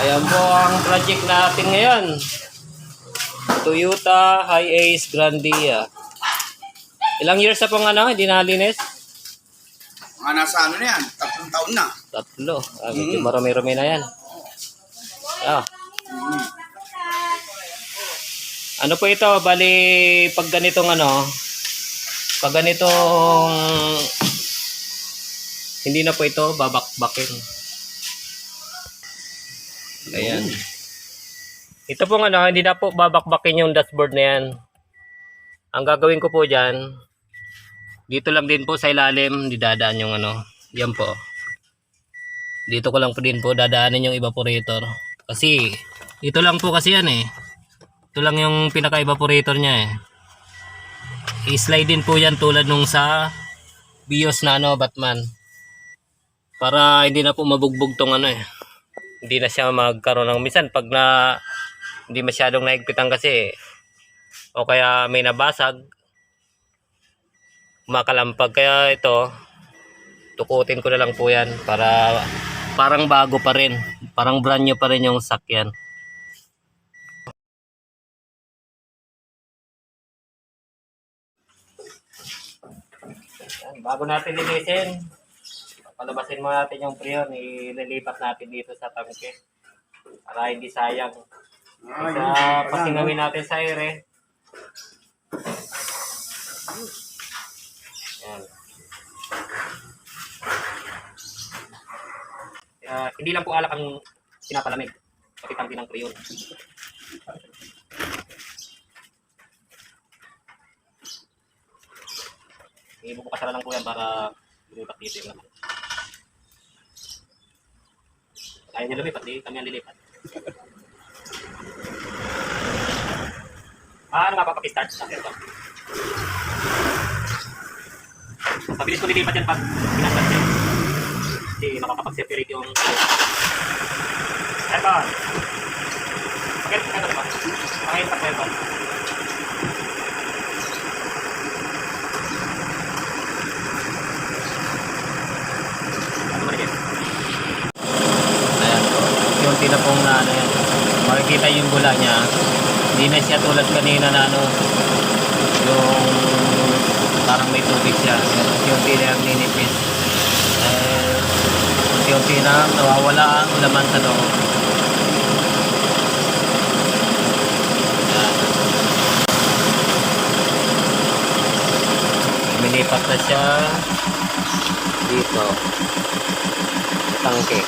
Ayan po ang project natin ngayon. Toyota Hi-Ace Grandia. Ilang years na pong ano, hindi nalinis? Mga nasa ano na yan, tatlong taon na. Tatlo. Ah, medyo marami-rami na yan. Ah. Ano po ito? Bali, pag ganitong ano, pag ganitong hindi na po ito babakbakin. Ayan. Ito pong ano, hindi na po babakbakin yung dashboard na yan. Ang gagawin ko po dyan, dito lang din po sa ilalim, didadaan yung ano, yan po. Dito ko lang po din po dadaanin yung evaporator. Kasi, ito lang po kasi yan eh. Ito lang yung pinaka-evaporator niya eh. I-slide din po yan tulad nung sa BIOS na ano, Batman. Para hindi na po mabugbog tong ano eh. Hindi na siya magkaroon ng minsan pag na hindi masyadong naigpitan kasi. O kaya may nabasag. Makalampag. Kaya ito tukutin ko na lang po yan para parang bago pa rin. Parang brand new pa rin yung sakyan. Yan, bago natin linisin palabasin mo natin yung prion ililipat natin dito sa tangke. Para hindi sayang. Sa pasingawin natin sa ere. Yan. Kaya, hindi lang po alak ang pinapalamig. Pati tangki ng prion. Ibubukas na lang po yan para lumipat dito yung laman. Ayaw niya lumipat, di kami ang lilipat. Ah, ano nga pa pakistart? Ah, ito. Mabilis ko lilipat yan pag pinastart yan. Kasi makakapag-separate yung... Aircon! Pakit, ito ba? Pakit pa aircon. Ano ba rin? Ayan. Yung tinapong na ano yan. Makikita yung bula niya. Hindi na siya tulad kanina na ano. Yung parang may tubig siya. Yung tinang ninipis. Eh, unti-unti na nawawala ang laman sa loob. Lumilipat na siya dito. Tangke.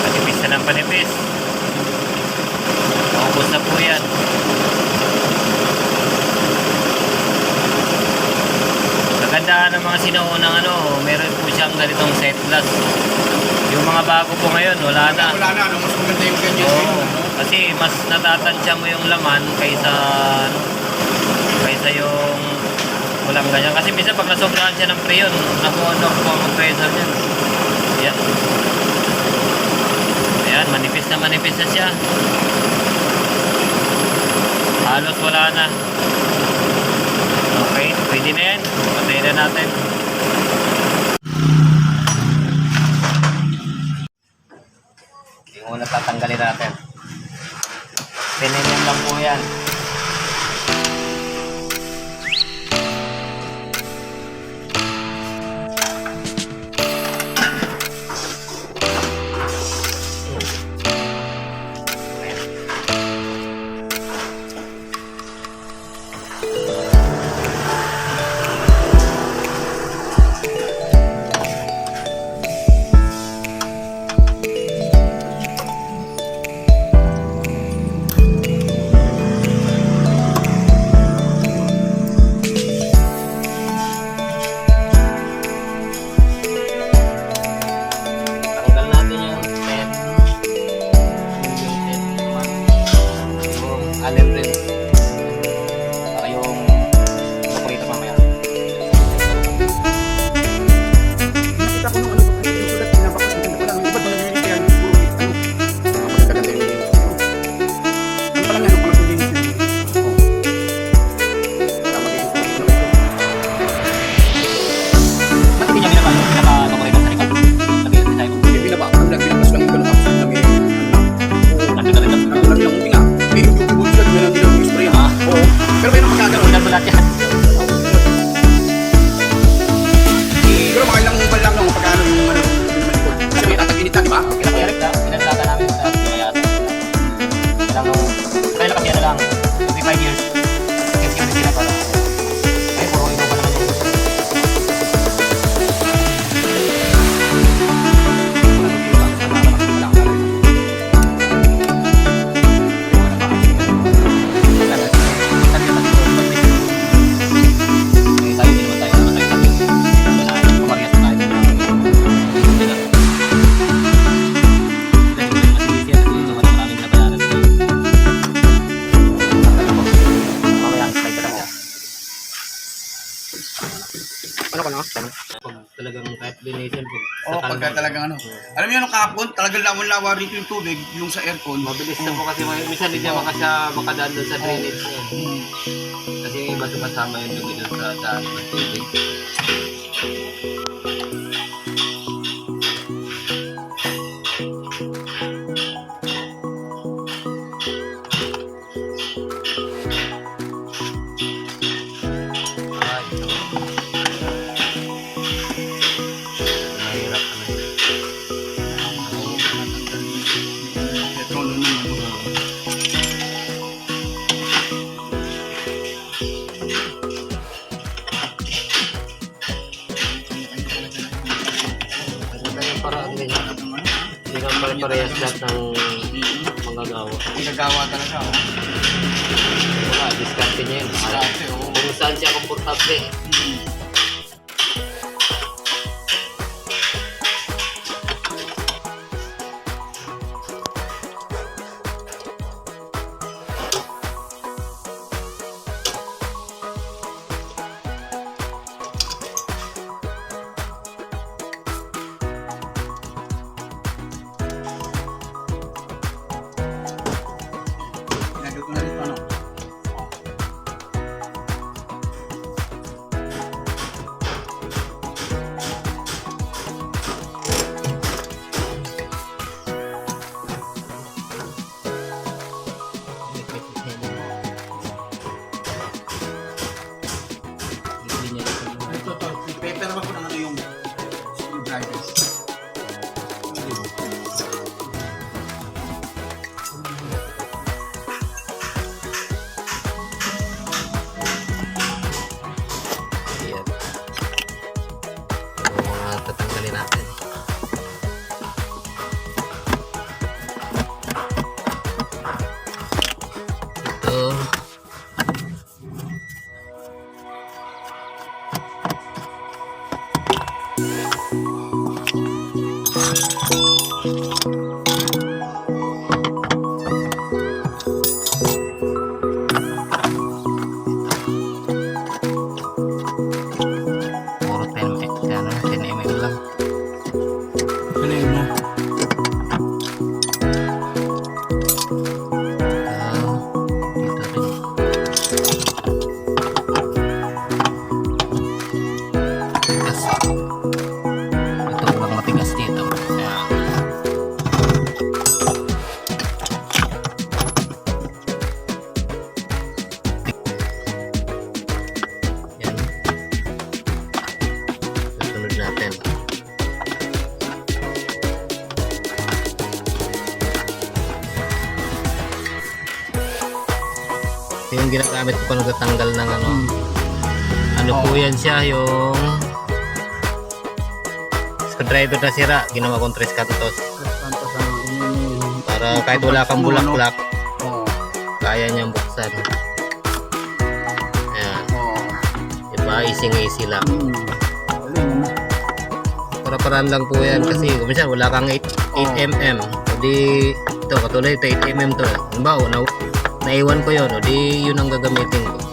Panipis na ng panipis. Maubos na po yan. Kagandahan ng mga sinuunang ano, meron po siyang ganitong set glass. Yung mga bago po ngayon, wala na. Wala na, ano, mas maganda yung ganyan. Oo, sa'yo, ano? Kasi mas natatansya mo yung laman kaysa kaysa yung walang ganyan. Kasi minsan pag nasobrahan siya ng preyon, naku-unlock po ang pressure niya. Yan. Ayan, manipis na manipis na siya. Halos wala na. Okay, pwede na yan. Patayin na natin. Yung una tatanggalin natin. Pininin lang po yan. Ano. Alam niyo nung kahapon, talagang lawan-lawa rito yung tubig, yung sa aircon. Mabilis na po kasi may- minsan hindi niya makasya, makadaan doon sa drainage niya. Hmm. Kasi iba sumasama yung dumi doon sa daan ng tubig. Paraan ganyan? Hindi ka pare-parehas lahat ng manggagawa. Ang gagawa talaga. Oh. Wala, diskarte niya yun. Diskarte, oo. Kung saan siya komportable. Hmm. Natin. Yung ginagamit ko pa nagtatanggal ng ano. Ano po yan siya, yung screwdriver na sira, ginawa kong tres cantos. Santos, ano, yun Para kahit wala kang bulak-bulak, Oo. kaya niyang buksan. Ayan, Oo. diba? Easy-easy lang. Hmm. Para-paraan lang po yan kasi minsan wala kang 8, 8mm. O di, ito, katulad ito, 8mm to. Halimbawa, na, naiwan ko yun, o di yun ang gagamitin ko.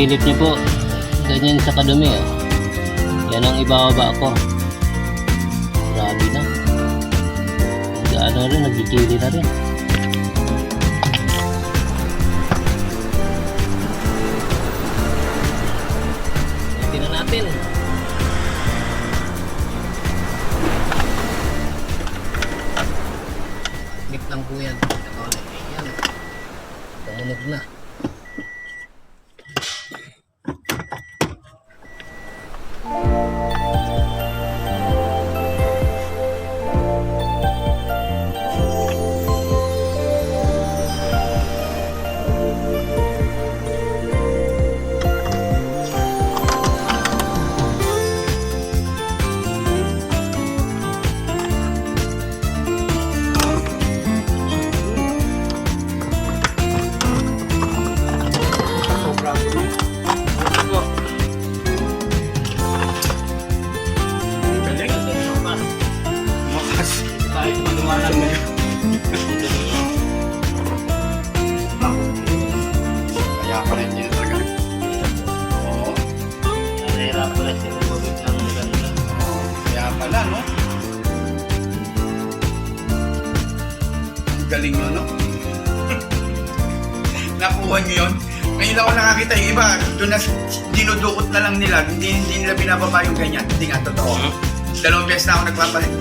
Silip niyo po, ganyan sa kadumi. Oh. Yan ang ibababa ko. Grabe na. Ano rin, nagkikili na rin. Tingnan natin. Nip lang po yan. Yan. Tumunog na. Galing nyo, no? Nakuha nyo yun. Ngayon ako nakakita yung iba, doon na dinudukot na lang nila, hindi, hindi nila binababa yung ganyan. Hindi nga totoo. Dalawang beses na ako nagpapalit.